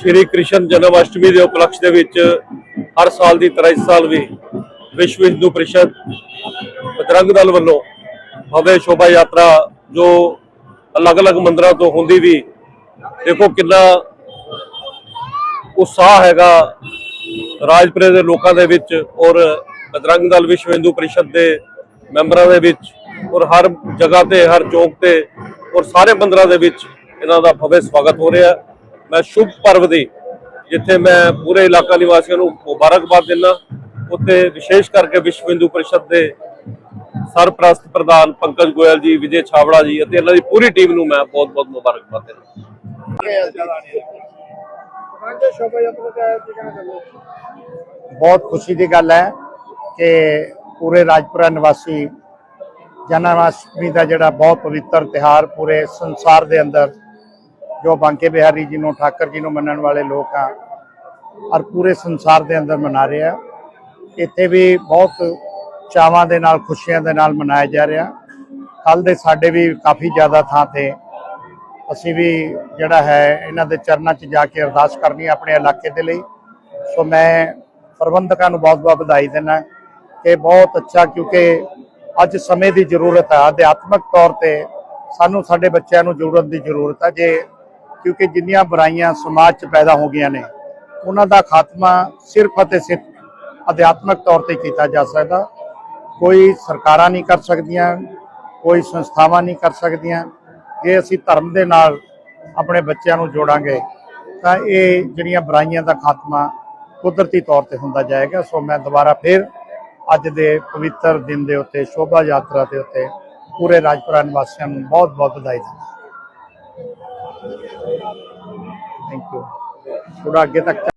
ਸ਼੍ਰੀ ਕ੍ਰਿਸ਼ਨ ਜਨਮ ਅਸ਼ਟਮੀ ਦੇ ਉਪਲਕਸ਼ ਦੇ ਵਿੱਚ ਹਰ ਸਾਲ ਦੀ ਤਰ੍ਹਾਂ ਇਸ ਸਾਲ ਵੀ ਵਿਸ਼ਵ ਹਿੰਦੂ ਪਰਿਸ਼ਦ ਬਜਰੰਗ ਦਲ ਵੱਲੋਂ ਭਵਯ ਸ਼ੋਭਾ ਯਾਤਰਾ ਜੋ ਅਲੱਗ-ਅਲੱਗ ਮੰਦਰਾਂ ਤੋਂ ਹੁੰਦੀ ਵੀ, ਦੇਖੋ ਕਿੰਨਾ ਉਤਸ਼ਾਹ ਹੈਗਾ ਰਾਜਪੁਰੇ ਦੇ ਲੋਕਾਂ ਦੇ ਵਿੱਚ ਔਰ ਬਜਰੰਗ ਦਲ ਵਿਸ਼ਵ ਹਿੰਦੂ ਪਰਿਸ਼ਦ ਦੇ ਮੈਂਬਰਾਂ ਦੇ ਵਿੱਚ ਔਰ ਹਰ ਜਗ੍ਹਾ ਤੇ, ਹਰ ਚੌਕ ਤੇ ਔਰ ਸਾਰੇ ਮੰਦਰਾਂ ਦੇ ਵਿੱਚ ਇਹਨਾਂ ਦਾ ਭਵਯ ਸਵਾਗਤ ਹੋ ਰਿਹਾ। ਮੈਂ ਸ਼ੁਭ ਪਰਵ ਦੀ, ਜਿੱਥੇ ਮੈਂ ਪੂਰੇ ਇਲਾਕਾ ਨਿਵਾਸੀਆਂ ਨੂੰ ਮੁਬਾਰਕਬਾਦ ਦਿੰਦਾ। ਉੱਥੇ ਵਿਸ਼ੇਸ਼ ਕਰਕੇ ਵਿਸ਼ਵ ਹਿੰਦੂ ਪਰਿਸ਼ਦ ਦੇ ਸਰਪ੍ਰਸਤ ਪ੍ਰਧਾਨ ਪੰਕਜ ਗੋਇਲ ਜੀ, ਵਿਜੇ ਛਾਵੜਾ ਜੀ ਅਤੇ ਇਹਨਾਂ ਦੀ ਪੂਰੀ ਟੀਮ ਨੂੰ ਮੈਂ ਬਹੁਤ-ਬਹੁਤ ਮੁਬਾਰਕਬਾਦ ਦਿੰਦਾ। ਬਹੁਤ ਖੁਸ਼ੀ ਦੀ ਗੱਲ ਹੈ ਕਿ ਪੂਰੇ ਰਾਜਪੁਰਾ ਨਿਵਾਸੀ ਜਨਮ ਅਸ਼ਟਮੀ ਦਾ ਜਿਹੜਾ ਬਹੁਤ ਪਵਿੱਤਰ ਤਿਹਾਰ ਪੂਰੇ ਸੰਸਾਰ ਦੇ ਅੰਦਰ ਜੋ ਬਾਂਕੇ ਬਿਹਾਰੀ ਜੀ ਨੂੰ, ਠਾਕਰ ਜੀ ਨੂੰ ਮੰਨਣ ਵਾਲੇ ਲੋਕ ਆ, ਔਰ ਪੂਰੇ ਸੰਸਾਰ ਦੇ ਅੰਦਰ ਮਨਾ ਰਹੇ ਆ। ਇੱਥੇ ਵੀ ਬਹੁਤ ਚਾਵਾਂ ਦੇ ਨਾਲ, ਖੁਸ਼ੀਆਂ ਦੇ ਨਾਲ ਮਨਾਇਆ ਜਾ ਰਿਹਾ। ਕੱਲ ਦੇ ਸਾਡੇ ਵੀ ਕਾਫੀ ਜ਼ਿਆਦਾ ਥਾਂ ਤੇ ਅਸੀਂ ਵੀ ਜਿਹੜਾ ਹੈ, ਇਹਨਾਂ ਦੇ ਚਰਨਾਂ 'ਚ ਜਾ ਕੇ ਅਰਦਾਸ ਕਰਨੀ ਹੈ ਆਪਣੇ ਇਲਾਕੇ ਦੇ ਲਈ। ਸੋ ਮੈਂ ਪ੍ਰਬੰਧਕਾਂ ਨੂੰ ਬਹੁਤ-ਬਹੁਤ ਵਧਾਈ ਦਿੰਦਾ ਕਿ ਬਹੁਤ ਅੱਛਾ, ਕਿਉਂਕਿ ਅੱਜ ਸਮੇਂ ਦੀ ਜ਼ਰੂਰਤ ਹੈ ਅਧਿਆਤਮਿਕ ਤੌਰ ਤੇ ਸਾਨੂੰ, ਸਾਡੇ ਬੱਚਿਆਂ ਨੂੰ ਜ਼ਰੂਰਤ ਦੀ ਜ਼ਰੂਰਤ ਹੈ ਜੇ ਕਿਉਂਕਿ ਜਿੰਨੀਆਂ ਬੁਰਾਈਆਂ ਸਮਾਜ 'ਚ ਪੈਦਾ ਹੋ ਗਈਆਂ ਨੇ, ਉਹਨਾਂ ਦਾ ਖਾਤਮਾ ਸਿਰਫ ਅਤੇ ਸਿਰਫ ਅਧਿਆਤਮਕ ਤੌਰ ਤੇ ਕੀਤਾ ਜਾ ਸਕਦਾ। ਕੋਈ ਸਰਕਾਰਾਂ ਨਹੀਂ ਕਰ ਸਕਦੀਆਂ, ਕੋਈ ਸੰਸਥਾਵਾਂ ਨਹੀਂ ਕਰ ਸਕਦੀਆਂ। ਜੇ ਅਸੀਂ ਧਰਮ ਦੇ ਨਾਲ ਆਪਣੇ ਬੱਚਿਆਂ ਨੂੰ ਜੋੜਾਂਗੇ, ਤਾਂ ਇਹ ਜਿਹੜੀਆਂ ਬੁਰਾਈਆਂ ਦਾ ਖਾਤਮਾ ਕੁਦਰਤੀ ਤੌਰ ਤੇ ਹੁੰਦਾ ਜਾਏਗਾ। ਸੋ ਮੈਂ ਦੁਬਾਰਾ ਫਿਰ ਅੱਜ ਦੇ ਪਵਿੱਤਰ ਦਿਨ ਦੇ ਉੱਤੇ, ਸ਼ੋਭਾ ਯਾਤਰਾ ਦੇ ਉੱਤੇ ਪੂਰੇ ਰਾਜਪੁਰਾ ਨਿਵਾਸੀਆਂ ਨੂੰ ਬਹੁਤ ਬਹੁਤ ਵਧਾਈ ਦਿੰਦਾ ਥੈਂਕ ਯੂ ਥੋੜਾ ਅੱਗੇ ਤੱਕ